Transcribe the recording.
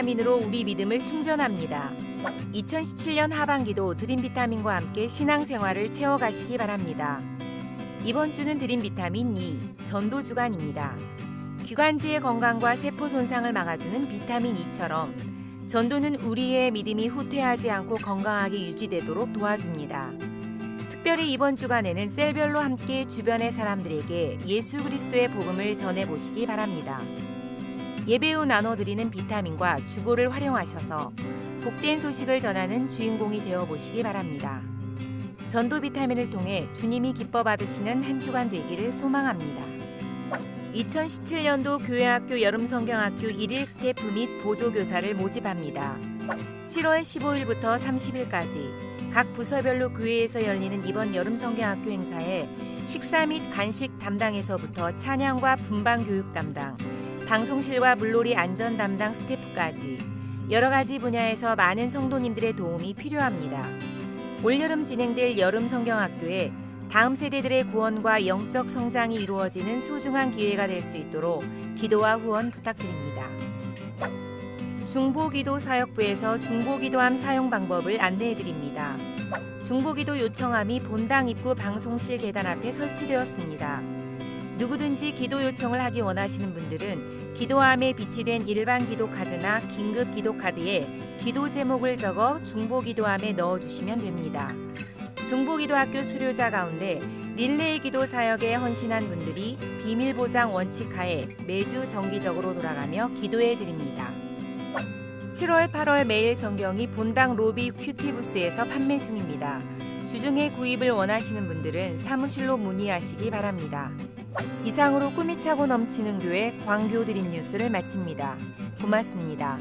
비타민으로 우리 믿음을 충전합니다. 2017년 하반기도 드림 비타민과 함께 신앙생활을 채워가시기 바랍니다. 이번 주는 드림 비타민 2 전도 주간입니다. 기관지의 건강과 세포 손상을 막아주는 비타민 2처럼 전도는 우리의 믿음이 후퇴하지 않고 건강하게 유지되도록 도와줍니다. 특별히 이번 주간에는 셀별로 함께 주변의 사람들에게 예수 그리스도의 복음을 전해 보시기 바랍니다. 예배 후 나눠드리는 비타민과 주보를 활용하셔서 복된 소식을 전하는 주인공이 되어 보시기 바랍니다. 전도 비타민을 통해 주님이 기뻐 받으시는 한 주간 되기를 소망합니다. 2017년도 교회학교 여름성경학교 1일 스태프 및 보조교사를 모집합니다. 7월 15일부터 30일까지 각 부서별로 교회에서 열리는 이번 여름성경학교 행사에 식사 및 간식 담당에서부터 찬양과 분방 교육 담당, 방송실과 물놀이 안전 담당 스태프까지 여러 가지 분야에서 많은 성도님들의 도움이 필요합니다. 올여름 진행될 여름 성경학교에 다음 세대들의 구원과 영적 성장이 이루어지는 소중한 기회가 될 수 있도록 기도와 후원 부탁드립니다. 중보기도 사역부에서 중보기도함 사용 방법을 안내해 드립니다. 중보기도 요청함이 본당 입구 방송실 계단 앞에 설치되었습니다. 누구든지 기도 요청을 하기 원하시는 분들은 기도함에 비치된 일반 기도 카드나 긴급 기도 카드에 기도 제목을 적어 중보 기도함에 넣어 주시면 됩니다. 중보기도학교 수료자 가운데 릴레이 기도 사역에 헌신한 분들이 비밀 보장 원칙 하에 매주 정기적으로 돌아가며 기도해 드립니다. 7월 8월 매일 성경이 본당 로비 큐티부스에서 판매 중입니다. 주중에 구입을 원하시는 분들은 사무실로 문의하시기 바랍니다. 이상으로 꿈이 차고 넘치는 교회 광교 드림 뉴스를 마칩니다. 고맙습니다.